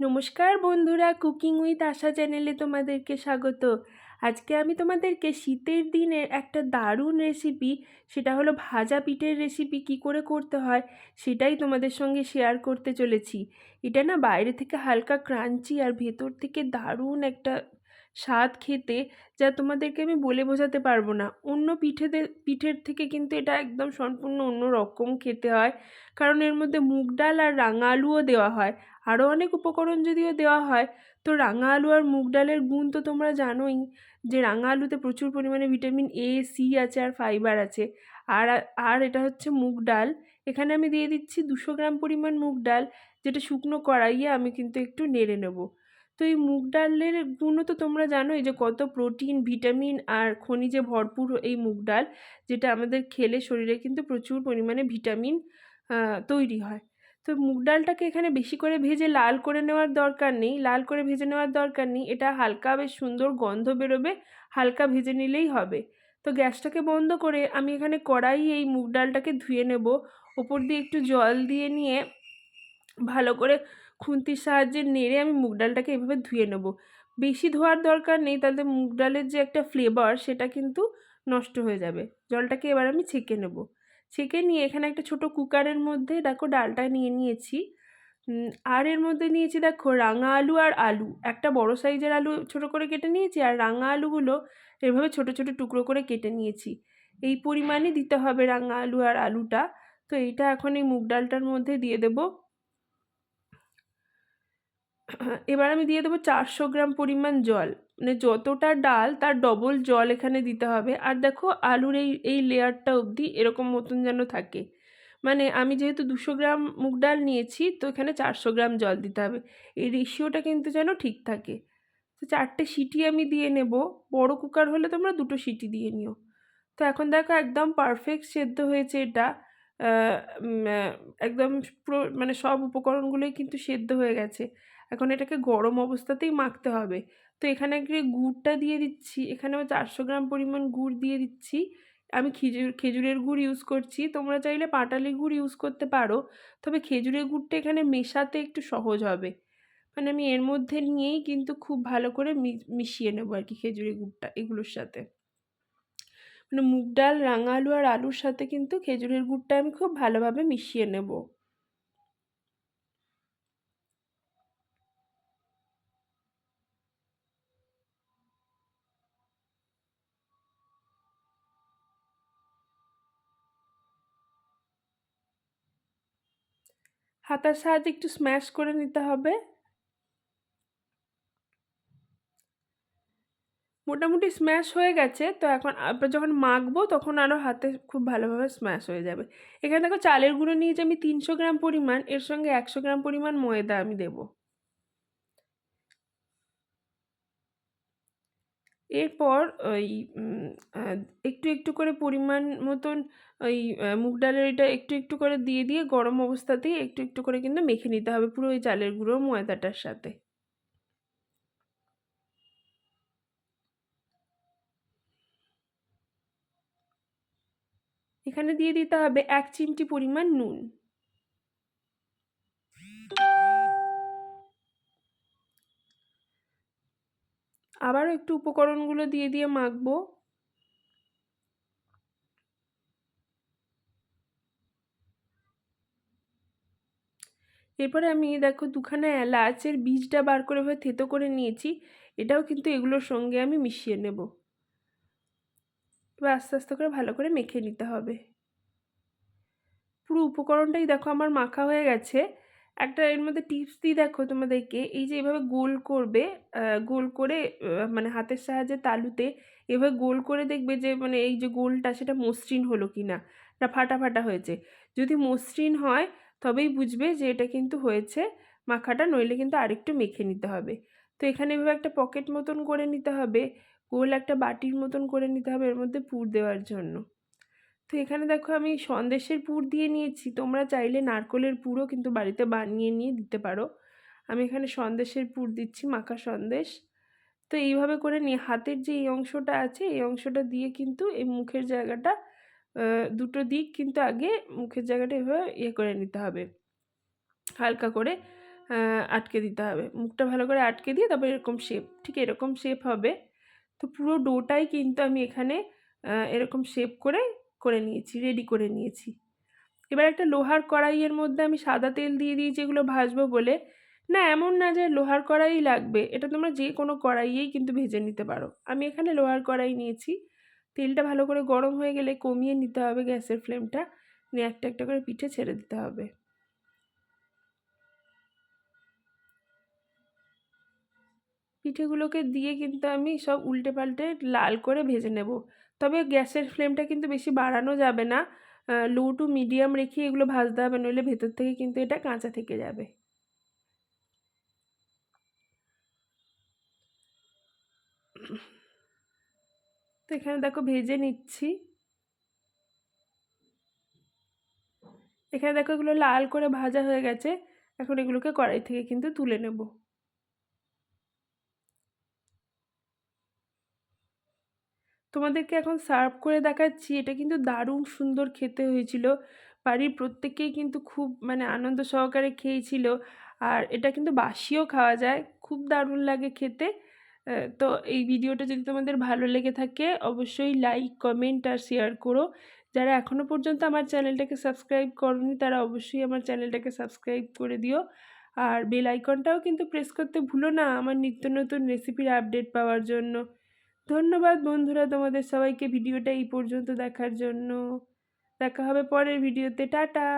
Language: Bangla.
নমস্কার বন্ধুরা কুকিং উইথ আশা চ্যানেলে তোমাদেরকে স্বাগত। আজকে আমি তোমাদেরকে শীতের দিনের একটা দারুণ রেসিপি সেটা হলো ভাজা পিঠের রেসিপি কি করে করতে হয়, সেটাই তোমাদের সঙ্গে শেয়ার করতে চলেছি। এটা না বাইরে থেকে হালকা ক্রাঞ্চি আর ভেতর থেকে দারুণ একটা স্বাদ খেতে যা তোমাদেরকে আমি বলে বোঝাতে পারব না। অন্য পিঠেদের, পিঠের থেকে কিন্তু এটা একদম সম্পূর্ণ অন্য রকম খেতে হয়। কারণ এর মধ্যে মুগ ডাল আর রাঙা আলুও দেওয়া হয়। আরও অনেক উপকরণ যদিও দেওয়া হয়। তো রাঙা আলু আর মুগ ডালের গুণ তো তোমরা জানোই যে রাঙা আলুতে প্রচুর পরিমাণে ভিটামিন এ সি আছে আর ফাইবার আছে। আর আর এটা হচ্ছে মুগ ডাল। এখানে আমি দিয়ে দিচ্ছি দুশো গ্রাম পরিমাণ মুগ ডাল। যেটা শুকনো কড়াইয়ে আমি কিন্তু একটু নেড়ে নেব। তো এই মুগ ডালের গুণও তো তোমরা জানোই যে কত প্রোটিন, ভিটামিন আর খনিজে ভরপুর এই মুগ ডাল, যেটা আমাদের খেলে শরীরে কিন্তু প্রচুর পরিমাণে ভিটামিন তৈরি হয়। তো মুগ ডালটাকে এখানে বেশি করে ভেজে লাল করে নেওয়ার দরকার নেই, লাল করে ভেজে নেওয়ার দরকার নেই, এটা হালকা বেশ সুন্দর গন্ধ বেরোবে, হালকা ভেজে নিলেই হবে। তো গ্যাসটাকে বন্ধ করে আমি এখানে কড়াই এই মুগ ডালটাকে ধুয়ে নেব, ওপর দিয়ে একটু জল দিয়ে নিয়ে ভালো করে খুন্তির সাহায্যে নেড়ে আমি মুগ ডালটাকে এভাবে ধুয়ে নেব। বেশি ধোয়ার দরকার নেই তাহলে মুগ ডালের যে একটা ফ্লেভার সেটা কিন্তু নষ্ট হয়ে যাবে। জলটাকে এবার আমি ছেঁকে নেব। ছেঁকে নিয়ে এখানে একটা ছোট কুকারের মধ্যে দেখো ডালটা নিয়ে নিয়েছি। আর এর মধ্যে নিয়েছি দেখো রাঙা আলু আর আলু। একটা বড় সাইজের আলু ছোট করে কেটে নিয়েছি আর রাঙা আলুগুলো এভাবে ছোট ছোট টুকরো করে কেটে নিয়েছি। এই পরিমাণে দিতে হবে রাঙা আলু আর আলুটা। তো এইটা এখন এই মুগ ডালটার মধ্যে দিয়ে দেবো। এবার আমি দিয়ে দেবো চারশো গ্রাম পরিমাণ জল। মানে যতটা ডাল, তার ডবল জল এখানে দিতে হবে। আর দেখো, আলুর এই এই লেয়ারটা অবধি এরকম মতন যেন থাকে। মানে আমি যেহেতু দুশো গ্রাম মুগ ডাল নিয়েছি, তো এখানে চারশো গ্রাম জল দিতে হবে। এই রেশিওটা কিন্তু যেন ঠিক থাকে। তো চারটে সিটি আমি দিয়ে নেব। বড় কুকার হলে তোমরা দুটো সিটি দিয়ে নিও। তো এখন দেখো, একদম পারফেক্ট সেদ্ধ হয়েছে এটা। একদম মানে সব উপকরণগুলোই কিন্তু সেদ্ধ হয়ে গেছে। এখন এটাকে গরম অবস্থাতেই মাখতে হবে। তো এখানে একটু গুড়টা দিয়ে দিচ্ছি, এখানে এখানেও চারশো গ্রাম পরিমাণ গুড় দিয়ে দিচ্ছি। আমি খেজুর, খেজুরের গুড় ইউজ করছি। তোমরা চাইলে পাটালি গুড় ইউজ করতে পারো, তবে খেজুরের গুড়টা এখানে মেশাতে একটু সহজ হবে। মানে আমি এর মধ্যে নিয়েই কিন্তু খুব ভালো করে মিশিয়ে নেব আর কি খেজুরের গুড়টা এগুলোর সাথে। মানে মুগ ডাল রাঙা আলু আর আলুর সাথে কিন্তু খেজুরের গুড়টা আমি খুব ভালোভাবে মিশিয়ে নেব। হাতার সাহায্যে একটু স্ম্যাশ করে নিতে হবে। মোটামুটি স্ম্যাশ হয়ে গেছে, তো এখন যখন মাখবো তখন আরও হাতে খুব ভালোভাবে স্ম্যাশ হয়ে যাবে। এখানে দেখো চালের গুঁড়ো নিয়ে নিয়েছি আমি তিনশো গ্রাম পরিমাণ, এর সঙ্গে একশো গ্রাম পরিমাণ ময়দা আমি দেবো। এরপর ওই একটু একটু করে পরিমাণ মতন ওই মুগ ডালের এটা একটু একটু করে দিয়ে দিয়ে গরম অবস্থাতেই একটু একটু করে কিন্তু মেখে নিতে হবে পুরো ওই চালের গুঁড়ো ময়দাটার সাথে। এখানে দিয়ে দিতে হবে এক চিমটি পরিমাণ নুন। আবারও একটু উপকরণগুলো দিয়ে দিয়ে মাখবো। এরপরে আমি দেখো দুখানা এলাচের বীজটা বার করে ভাবে থেতো করে নিয়েছি। এটাও কিন্তু এগুলোর সঙ্গে আমি মিশিয়ে নেব। এবার আস্তে আস্তে করে ভালো করে মেখে নিতে হবে। পুরো উপকরণটাই দেখো আমার মাখা হয়ে গেছে। একটা এর মধ্যে টিপস দিই দেখো তোমাদেরকে, এই যে এভাবে গোল করবে গোল করে মানে হাতের সাহায্যে তালুতে এভাবে গোল করে দেখবে যে মানে এই যে গোলটা সেটা মসৃণ হলো কি না না ফাটা ফাটা হয়েছে। যদি মসৃণ হয়, তবেই বুঝবে যে এটা কিন্তু হয়েছে, মাখাটা নইলে কিন্তু আরেকটু মেখে নিতে হবে। তো এখানে এভাবে একটা পকেট মতন করে নিতে হবে, গোল একটা বাটির মতন করে নিতে হবে এর মধ্যে পুর দেওয়ার জন্য। তো এখানে দেখো আমি সন্দেশের পুর দিয়ে নিয়েছি। তোমরা চাইলে নারকলের পুরও কিন্তু বাড়িতে বানিয়ে নিয়ে দিতে পারো। আমি এখানে সন্দেশের পুর দিচ্ছি, মাখা সন্দেশ। তো এইভাবে করে নিয়ে হাতের যে এই অংশটা আছে, এই অংশটা দিয়ে কিন্তু এই মুখের জায়গাটা দুটো দিক কিন্তু আগে মুখের জায়গাটা এভাবে ইয়ে করে নিতে হবে। হালকা করে আটকে দিতে হবে। মুখটা ভালো করে আটকে দিয়ে তারপর এরকম শেপ ঠিক এরকম শেপ হবে। তো পুরো ডোটাই কিন্তু আমি এখানে এরকম শেপ করে করে নিয়েছি রেডি করে নিয়েছি। এবার একটা লোহার কড়াইয়ের মধ্যে আমি সাদা তেল দিয়ে দিয়েছি এগুলো ভাজবো বলে। না, এমন না যে লোহার কড়াই লাগবে, এটা তোমরা যে কোনো কড়াইয়েই কিন্তু ভেজে নিতে পারো। আমি এখানে লোহার কড়াই নিয়েছি। তেলটা ভালো করে গরম হয়ে গেলে কমিয়ে নিতে হবে গ্যাসের ফ্লেমটা। নিয়ে একটা একটা করে পিঠে ছেড়ে দিতে হবে। পিঠেগুলোকে দিয়ে কিন্তু আমি সব উল্টে পাল্টে লাল করে ভেজে নেব। তবে গ্যাসের ফ্লেমটা কিন্তু বেশি বাড়ানো যাবে না। লো টু মিডিয়াম রেখে এগুলো ভাজতে হবে, নইলে ভেতর থেকে কিন্তু এটা কাঁচা থেকে যাবে। তো এখানে দেখো ভেজে নিচ্ছি। এখানে দেখো এগুলো লাল করে ভাজা হয়ে গেছে। এখন এগুলোকে কড়াই থেকে কিন্তু তুলে নেব। তোমাদেরকে এখন সার্ভ করে দেখাচ্ছি। এটা কিন্তু দারুণ সুন্দর খেতে হয়েছিল। বাড়ির প্রত্যেকেই কিন্তু খুব মানে আনন্দ সহকারে খেয়েছিল। আর এটা কিন্তু বাসিও খাওয়া যায়। খুব দারুণ লাগে খেতে। তো এই ভিডিওটা যদি তোমাদের ভালো লেগে থাকে, অবশ্যই লাইক কমেন্ট আর শেয়ার করো। যারা এখনও পর্যন্ত আমার চ্যানেলটাকে সাবস্ক্রাইব করনি, তারা অবশ্যই আমার চ্যানেলটাকে সাবস্ক্রাইব করে দিও। আর বেল আইকনটাও কিন্তু প্রেস করতে ভুলো না আমার নিত্য নতুন রেসিপির আপডেট পাওয়ার জন্য। ধন্যবাদ বন্ধুরা তোমাদের সবাইকে ভিডিওটা এই পর্যন্ত দেখার জন্য। দেখা হবে পরের ভিডিওতে। টাটা!